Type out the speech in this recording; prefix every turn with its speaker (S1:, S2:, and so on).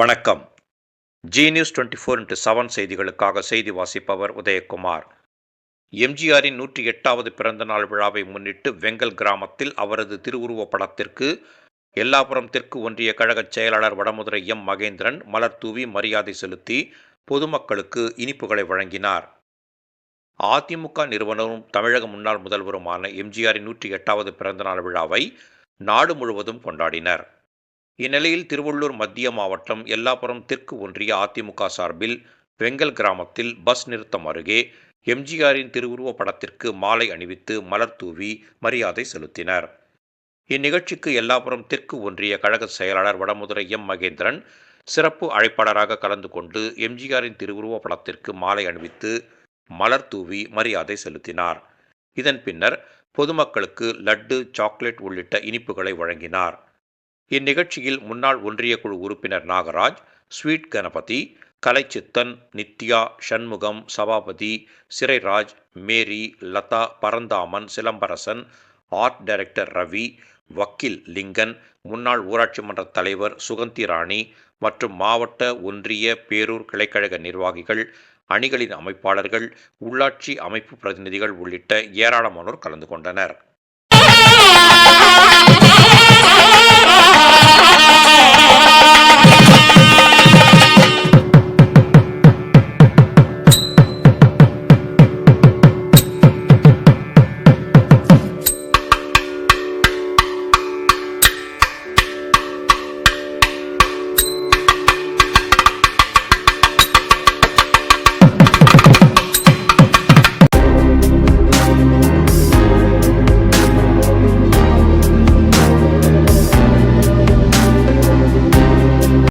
S1: வணக்கம். Zee news twenty four into seven செய்திகளுக்காக செய்தி வாசிப்பவர் உதயகுமார். எம்ஜிஆரின் நூற்றி எட்டாவது பிறந்தநாள் விழாவை முன்னிட்டு வெங்கல் கிராமத்தில் அவரது திருவுருவப் படத்திற்கு எல்லாபுரம் தெற்கு ஒன்றிய கழகச் செயலாளர் வடமுதுரை எம் மகேந்திரன் மலர் தூவி மரியாதை செலுத்தி பொதுமக்களுக்கு இனிப்புகளை வழங்கினார். அதிமுக நிறுவனரும் தமிழக முன்னாள் முதல்வருமான எம்ஜிஆரின் நூற்றி எட்டாவது பிறந்தநாள் விழாவை நாடு முழுவதும் கொண்டாடினர். இந்நிலையில் திருவள்ளூர் மத்திய மாவட்டம் எல்லாபுரம் தெற்கு ஒன்றிய அதிமுக சார்பில் வெங்கல் கிராமத்தில் பஸ் நிறுத்தம் அருகே எம்ஜிஆரின் திருவுருவப் படத்திற்கு மாலை அணிவித்து மலர் தூவி மரியாதை செலுத்தினர். இந்நிகழ்ச்சிக்கு எல்லாபுரம் தெற்கு ஒன்றிய கழக செயலாளர் வடமுதுரை எம் மகேந்திரன் சிறப்பு அழைப்பாளராக கலந்து கொண்டு எம்ஜிஆரின் திருவுருவப் படத்திற்கு மாலை அணிவித்து மலர் தூவி மரியாதை செலுத்தினார். இதன் பின்னர் பொதுமக்களுக்கு லட்டு சாக்லேட் உள்ளிட்ட இனிப்புகளை வழங்கினார். இந்நிகழ்ச்சியில் முன்னாள் ஒன்றிய குழு உறுப்பினர் Nagaraj sweet Ganapathi Kalaichithan Nithya Shanmugam Sabapathi Sirairaj Mary Latha Paranthaman Silambarasan art director Ravi வக்கீல் லிங்கன் முன்னாள் ஊராட்சி மன்ற தலைவர் சுகந்தி ராணி மற்றும் மாவட்ட ஒன்றிய பேரூர் கிளைக்கழக நிர்வாகிகள் அணிகளின் அமைப்பாளர்கள் உள்ளாட்சி அமைப்பு பிரதிநிதிகள் உள்ளிட்ட ஏராளமானோர் கலந்து கொண்டனர்.